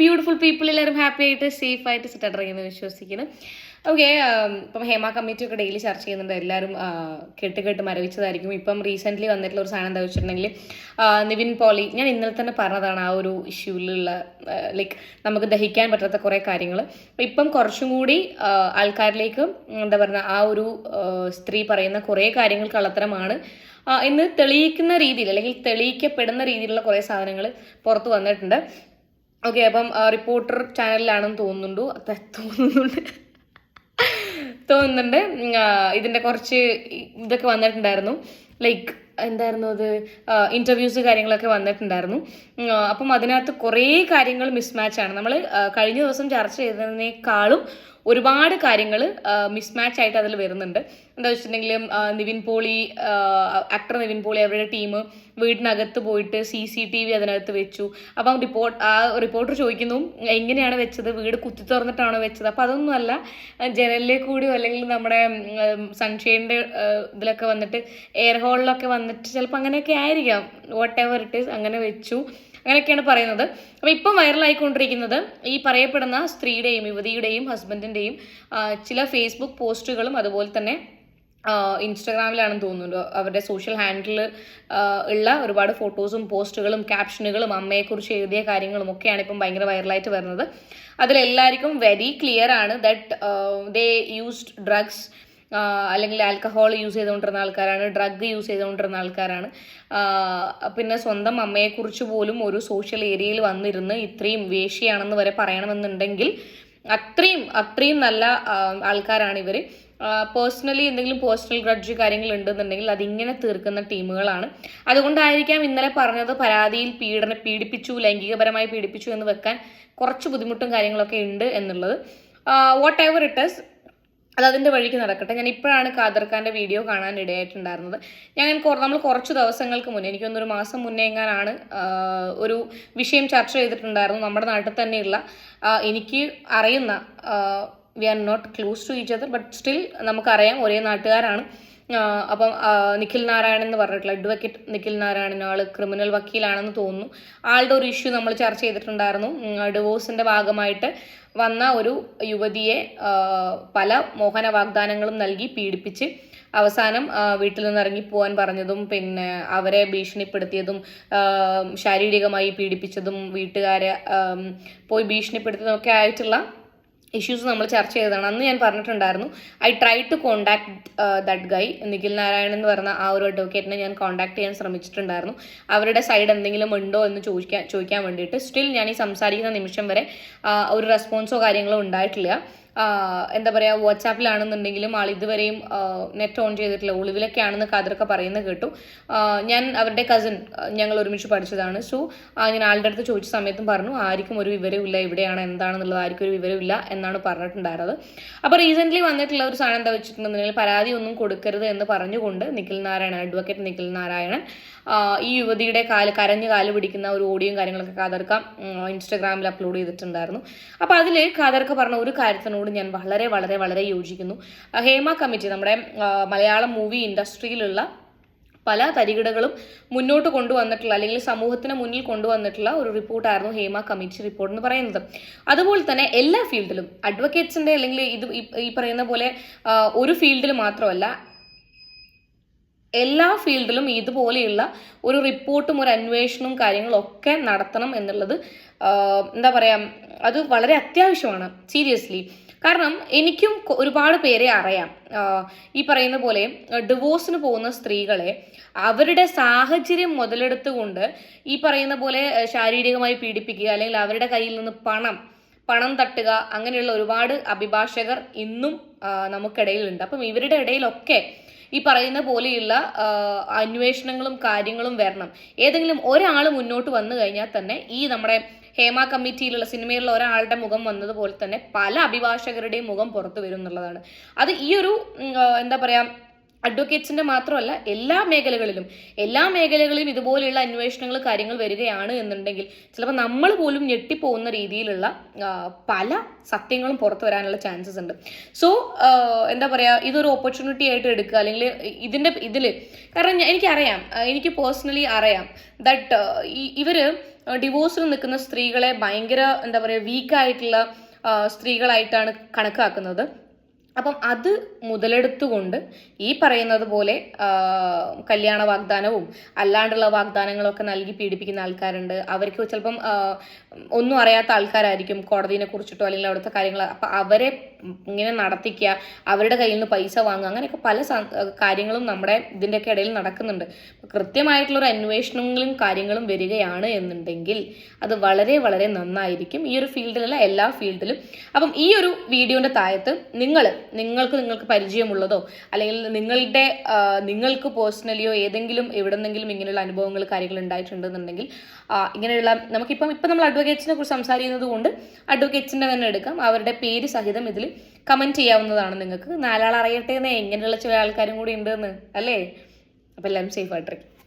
Beautiful people എല്ലാവരും happy ആയിട്ട് safe ആയിട്ട് സെറ്റ് എന്ന് വിശ്വസിക്കുന്നു. ഓക്കെ ഇപ്പം ഹേമ കമ്മിറ്റി ഒക്കെ ഡെയിലി ചർച്ച ചെയ്യുന്നുണ്ട്. എല്ലാവരും കെട്ട് കേട്ട് മരവിച്ചതായിരിക്കും. ഇപ്പം റീസെന്റ്ലി വന്നിട്ടുള്ള ഒരു സാധനം എന്താ വെച്ചിട്ടുണ്ടെങ്കിൽ നിവിൻ പോളി ഞാൻ ഇന്നലെ തന്നെ പറഞ്ഞതാണ് ആ ഒരു ഇഷ്യൂവിലുള്ള ലൈക്ക് നമുക്ക് ദഹിക്കാൻ പറ്റാത്ത കുറേ കാര്യങ്ങൾ ഇപ്പം കുറച്ചും കൂടി ആൾക്കാരിലേക്ക് എന്താ പറയുക ആ ഒരു സ്ത്രീ പറയുന്ന കുറേ കാര്യങ്ങൾ കള്ളത്തരമാണ്. എന്ന് തെളിയിക്കുന്ന രീതിയിൽ അല്ലെങ്കിൽ തെളിയിക്കപ്പെടുന്ന രീതിയിലുള്ള കുറേ സാധനങ്ങൾ പുറത്ത് വന്നിട്ടുണ്ട്. ഓക്കെ അപ്പം റിപ്പോർട്ടർ ചാനലിലാണെന്ന് തോന്നുന്നുണ്ടു? തോന്നുന്നുണ്ട്. തോന്നുന്നുണ്ട്. ഇതിന്റെ കുറച്ച് ഇതൊക്കെ വന്നിട്ടുണ്ടായിരുന്നു. ലൈക്ക് എന്തായിരുന്നു അത്? ഇന്റർവ്യൂസ് കാര്യങ്ങളൊക്കെ വന്നിട്ടുണ്ടായിരുന്നു. അപ്പം അതിനകത്ത് കുറേ കാര്യങ്ങൾ മിസ്മാച്ചാണ് നമ്മൾ കഴിഞ്ഞ ദിവസം ചർച്ച ചെയ്തതിനേക്കാളും ഒരുപാട് കാര്യങ്ങൾ മിസ്മാച്ച് ആയിട്ട് അതിൽ വരുന്നുണ്ട്. എന്താ വെച്ചിട്ടുണ്ടെങ്കിൽ നിവിൻ പോളി ആക്ടർ നിവിൻ പോളി അവരുടെ ടീം വീടിനകത്ത് പോയിട്ട് സി സി ടി വി അതിനകത്ത് വെച്ചു. അപ്പം റിപ്പോർട്ട് ആ റിപ്പോർട്ടർ ചോദിക്കുന്നു എങ്ങനെയാണ് വെച്ചത്? വീട് കുത്തി തുറന്നിട്ടാണോ വെച്ചത്? അപ്പം അതൊന്നുമല്ല ജനലിലെ കൂടിയോ അല്ലെങ്കിൽ നമ്മുടെ സൺഷെയ്ഡിന്റെ ഇതിലൊക്കെ വന്നിട്ട് എയർ ഹോളിലൊക്കെ വന്നിട്ട് ചിലപ്പോൾ അങ്ങനെയൊക്കെ ആയിരിക്കാം. വാട്ട് എവർ ഇറ്റ് ഈസ് അങ്ങനെ വെച്ചു. അങ്ങനെയൊക്കെയാണ് പറയുന്നത്. അപ്പോൾ ഇപ്പം വൈറലായിക്കൊണ്ടിരിക്കുന്നത് ഈ പറയപ്പെടുന്ന സ്ത്രീയുടെയും യുവതിയുടെയും ഹസ്ബൻഡിന്റെയും ചില ഫേസ്ബുക്ക് പോസ്റ്റുകളും അതുപോലെ തന്നെ ഇൻസ്റ്റഗ്രാമിലാണെന്ന് തോന്നുന്നുണ്ട്. അവരുടെ സോഷ്യൽ ഹാൻഡിൽ ഉള്ള ഒരുപാട് ഫോട്ടോസും പോസ്റ്റുകളും ക്യാപ്ഷനുകളും അമ്മയെക്കുറിച്ച് എഴുതിയ കാര്യങ്ങളും ഒക്കെയാണ് ഇപ്പം ഭയങ്കര വൈറലായിട്ട് വരുന്നത്. അതിലെല്ലാവർക്കും വെരി ക്ലിയർ ആണ് ദറ്റ് ദേ യൂസ്ഡ് ഡ്രഗ്സ് അല്ലെങ്കിൽ ആൽക്കഹോൾ യൂസ് ചെയ്തുകൊണ്ടിരുന്ന ആൾക്കാരാണ് ഡ്രഗ് യൂസ് ചെയ്തുകൊണ്ടിരുന്ന ആൾക്കാരാണ്. പിന്നെ സ്വന്തം അമ്മയെക്കുറിച്ച് പോലും ഒരു സോഷ്യൽ ഏരിയയിൽ വന്നിരുന്ന് ഇത്രയും വേഷിയാണെന്ന് വരെ പറയണമെന്നുണ്ടെങ്കിൽ അത്രയും അത്രയും നല്ല ആൾക്കാരാണ് ഇവർ പേഴ്സണലി എന്തെങ്കിലും പേഴ്സണൽ ഗ്രഡ്ജ് കാര്യങ്ങൾ ഉണ്ടെന്നുണ്ടെങ്കിൽ അതിങ്ങനെ തീർക്കുന്ന ടീമുകളാണ്. അതുകൊണ്ടായിരിക്കാം ഇന്നലെ പറഞ്ഞത് പരാതിയിൽ പീഡന പീഡിപ്പിച്ചു ലൈംഗികപരമായി പീഡിപ്പിച്ചു എന്ന് വെക്കാൻ കുറച്ച് ബുദ്ധിമുട്ടും കാര്യങ്ങളൊക്കെ ഉണ്ട് എന്നുള്ളത്. വാട്ട് എവർ ഇറ്റ് ഇസ് അത് അതിന്റെ വഴിക്ക് നടക്കട്ടെ. ഞാൻ ഇപ്പോഴാണ് ഖാദർ ഖാന്റെ വീഡിയോ കാണാൻ ഇടയായിട്ടുണ്ടായിരുന്നത് ഞാൻ നമ്മൾ കുറച്ച് ദിവസങ്ങൾക്ക് മുന്നേ എനിക്കൊന്നൊരു മാസം മുന്നേ എങ്ങാനാണ് ഒരു വിഷയം ചർച്ച ചെയ്തിട്ടുണ്ടായിരുന്നു നമ്മുടെ നാട്ടിൽ തന്നെയുള്ള. എനിക്ക് അറിയുന്ന we are not close to each other but still നമുക്കറിയാം ഒരേ നാട്ടുകാരാണ്. അപ്പം നിഖിൽ നാരായണൻ എന്ന് പറഞ്ഞിട്ടുള്ള അഡ്വക്കേറ്റ് നിഖിൽ നാരായണൻ ആൾ ക്രിമിനൽ വക്കീലാണെന്ന് തോന്നുന്നു. ആളുടെ ഒരു ഇഷ്യൂ നമ്മൾ ചർച്ച ചെയ്തിട്ടുണ്ടായിരുന്നു. ഡിവോഴ്സിന്റെ ഭാഗമായിട്ട് വന്ന ഒരു യുവതിയെ പല മോഹന വാഗ്ദാനങ്ങളും നൽകി പീഡിപ്പിച്ച് അവസാനം വീട്ടിൽ നിന്ന് ഇറങ്ങി ഇറങ്ങിപ്പോവാൻ പറഞ്ഞതും പിന്നെ അവരെ ഭീഷണിപ്പെടുത്തിയതും ശാരീരികമായി പീഡിപ്പിച്ചതും വീട്ടുകാരെ പോയി ഭീഷണിപ്പെടുത്തിയതും ഒക്കെ ആയിട്ടുള്ള ഇഷ്യൂസ് നമ്മൾ ചർച്ച ചെയ്തതാണ്. അന്ന് ഞാൻ പറഞ്ഞിട്ടുണ്ടായിരുന്നു I try to contact that guy Nikhil Narayanan എന്ന് പറഞ്ഞ ആ ഒരു അഡ്വക്കേറ്റിനെ ഞാൻ കോണ്ടാക്ട് ചെയ്യാൻ ശ്രമിച്ചിട്ടുണ്ടായിരുന്നു. അവരുടെ സൈഡ് എന്തെങ്കിലും ഉണ്ടോ എന്ന് ചോദിക്കാൻ ചോദിക്കാൻ വേണ്ടിയിട്ട്. സ്റ്റിൽ ഞാൻ ഈ സംസാരിക്കുന്ന നിമിഷം വരെ ഒരു റെസ്പോൺസോ കാര്യങ്ങളോ ഉണ്ടായിട്ടില്ല. എന്താ പറയുക വാട്സാപ്പിലാണെന്നുണ്ടെങ്കിലും ആൾ ഇതുവരെയും നെറ്റ് ഓൺ ചെയ്തിട്ടില്ല. ഒളിവിലൊക്കെ ആണെന്ന് കാതർക്ക പറയുന്നത് കേട്ടു. ഞാൻ അവരുടെ കസിൻ ഞങ്ങൾ ഒരുമിച്ച് പഠിച്ചതാണ്. സോ ഞാൻ ആളുടെ അടുത്ത് ചോദിച്ച സമയത്തും പറഞ്ഞു ആർക്കും ഒരു വിവരമില്ല എവിടെയാണ്? എന്താണെന്നുള്ളത് ആർക്കും ഒരു വിവരമില്ല എന്നാണ് പറഞ്ഞിട്ടുണ്ടായിരുന്നത്. അപ്പോൾ റീസെന്റ്ലി വന്നിട്ടുള്ള ഒരു സാധനം എന്താ വെച്ചിട്ടുണ്ടെന്നുണ്ടെങ്കിൽ പരാതി ഒന്നും കൊടുക്കരുത് എന്ന് പറഞ്ഞുകൊണ്ട് നിഖിൽ നാരായണൻ അഡ്വക്കേറ്റ് നിഖിൽ നാരായണൻ ഈ യുവതിയുടെ കാൽ കരഞ്ഞ് കാൽ പിടിക്കുന്ന ഒരു ഓഡിയോയും കാര്യങ്ങളൊക്കെ കാതർക്ക ഇൻസ്റ്റാഗ്രാമിൽ അപ്ലോഡ് ചെയ്തിട്ടുണ്ടായിരുന്നു. അപ്പോൾ അതിൽ കാതർക്ക പറഞ്ഞ ഒരു കാര്യത്തിനോട് ഞാൻ വളരെ വളരെ വളരെ യോജിക്കുന്നു. ഹേമ കമ്മിറ്റി നമ്മുടെ മലയാളം മൂവി ഇൻഡസ്ട്രിയിലുള്ള പല തരികിടകളും മുന്നോട്ട് കൊണ്ടുവന്നിട്ടുള്ള അല്ലെങ്കിൽ സമൂഹത്തിന് മുന്നിൽ കൊണ്ടുവന്നിട്ടുള്ള ഒരു റിപ്പോർട്ടായിരുന്നു ഹേമ കമ്മിറ്റി റിപ്പോർട്ട് എന്ന് പറയുന്നത്. അതുപോലെ തന്നെ എല്ലാ ഫീൽഡിലും അഡ്വക്കേറ്റ്സിന്റെ അല്ലെങ്കിൽ ഇത് ഈ- ഈ പറയുന്ന പോലെ ഒരു ഫീൽഡിൽ മാത്രമല്ല എല്ലാ ഫീൽഡിലും ഇതുപോലെയുള്ള ഒരു റിപ്പോർട്ടും ഒരു അന്വേഷണവും കാര്യങ്ങളും ഒക്കെ നടത്തണം എന്നുള്ളത് എന്താ പറയുക അത് വളരെ അത്യാവശ്യമാണ് സീരിയസ്ലി. കാരണം എനിക്കും ഒരുപാട് പേരെ അറിയാം. ഈ പറയുന്ന പോലെ ഡിവോഴ്സിന് പോകുന്ന സ്ത്രീകളെ അവരുടെ സാഹചര്യം മുതലെടുത്തുകൊണ്ട് ഈ പറയുന്ന പോലെ ശാരീരികമായി പീഡിപ്പിക്കുക അല്ലെങ്കിൽ അവരുടെ കയ്യിൽ നിന്ന് പണം പണം തട്ടുക അങ്ങനെയുള്ള ഒരുപാട് അഭിഭാഷകർ ഇന്നും നമുക്കിടയിലുണ്ട്. അപ്പം ഇവരുടെ ഇടയിലൊക്കെ ഈ പറയുന്ന പോലെയുള്ള അന്വേഷണങ്ങളും കാര്യങ്ങളും വരണം. ഏതെങ്കിലും ഒരാൾ മുന്നോട്ട് വന്നു കഴിഞ്ഞാൽ തന്നെ ഈ നമ്മുടെ ഹേമ കമ്മിറ്റിയിലുള്ള സിനിമയിലുള്ള ഒരാളുടെ മുഖം വന്നതുപോലെ തന്നെ പല അഭിഭാഷകരുടെയും മുഖം പുറത്തു വരും എന്നുള്ളതാണ്. അത് ഈ ഒരു എന്താ പറയാ അഡ്വക്കേറ്റ്സിന്റെ മാത്രമല്ല എല്ലാ മേഖലകളിലും എല്ലാ മേഖലകളിലും ഇതുപോലെയുള്ള അന്വേഷണങ്ങൾ കാര്യങ്ങൾ വരികയാണ് എന്നുണ്ടെങ്കിൽ ചിലപ്പോൾ നമ്മൾ പോലും ഞെട്ടിപ്പോകുന്ന രീതിയിലുള്ള പല സത്യങ്ങളും പുറത്തു വരാനുള്ള ചാൻസസ് ഉണ്ട്. സോ എന്താ പറയുക ഇതൊരു ഓപ്പർച്യൂണിറ്റി ആയിട്ട് എടുക്കുക അല്ലെങ്കിൽ ഇതിന്റെ ഇതിൽ കാരണം എനിക്കറിയാം എനിക്ക് പേഴ്സണലി അറിയാം ദട്ട് ഇവർ ഡിവോഴ്സിൽ നിൽക്കുന്ന സ്ത്രീകളെ ഭയങ്കര എന്താ പറയുക വീക്കായിട്ടുള്ള സ്ത്രീകളായിട്ടാണ് കണക്കാക്കുന്നത്. അപ്പം അത് മുതലെടുത്തുകൊണ്ട് ഈ പറയുന്നത് പോലെ കല്യാണ വാഗ്ദാനവും അല്ലാണ്ടുള്ള വാഗ്ദാനങ്ങളൊക്കെ നൽകി പീഡിപ്പിക്കുന്ന ആൾക്കാരുണ്ട്. അവർക്ക് ചിലപ്പം ഒന്നും അറിയാത്ത ആൾക്കാരായിരിക്കും കോടതിനെ കുറിച്ചിട്ടോ അല്ലെങ്കിൽ അവിടുത്തെ കാര്യങ്ങൾ അപ്പം അവരെ ഇങ്ങനെ നടത്തിക്കുക അവരുടെ കയ്യിൽ നിന്ന് പൈസ വാങ്ങുക അങ്ങനെയൊക്കെ പല കാര്യങ്ങളും നമ്മുടെ ഇതിന്റെയൊക്കെ ഇടയിൽ നടക്കുന്നുണ്ട്. കൃത്യമായിട്ടുള്ളൊരു അന്വേഷണങ്ങളും കാര്യങ്ങളും വരികയാണ് എന്നുണ്ടെങ്കിൽ അത് വളരെ വളരെ നന്നായിരിക്കും ഈ ഒരു ഫീൽഡിലല്ല എല്ലാ ഫീൽഡിലും. അപ്പം ഈ ഒരു വീഡിയോന്റെ താഴത്ത് നിങ്ങൾ നിങ്ങൾക്ക് നിങ്ങൾക്ക് പരിചയമുള്ളതോ അല്ലെങ്കിൽ നിങ്ങളുടെ നിങ്ങൾക്ക് പേഴ്സണലിയോ ഏതെങ്കിലും എവിടെന്നെങ്കിലും ഇങ്ങനെയുള്ള അനുഭവങ്ങൾ കാര്യങ്ങൾ ഉണ്ടായിട്ടുണ്ടെന്നുണ്ടെങ്കിൽ ഇങ്ങനെയുള്ള നമുക്കിപ്പം ഇപ്പം നമ്മൾ അഡ്വക്കേറ്റ്സിനെ കുറിച്ച് സംസാരിക്കുന്നത് കൊണ്ട് അഡ്വക്കേറ്റ്സിന്റെ തന്നെ എടുക്കാം. അവരുടെ പേര് സഹിതം ഇതിൽ കമന്റ് ചെയ്യാവുന്നതാണ് നിങ്ങൾക്ക്. നാലാൾ അറിയട്ടെ എന്നേ എങ്ങനെയുള്ള ചില ആൾക്കാരും കൂടി ഉണ്ടെന്ന് അല്ലേ? അപ്പം എല്ലാവരും സേഫ് ആയിട്ടിരിക്കും.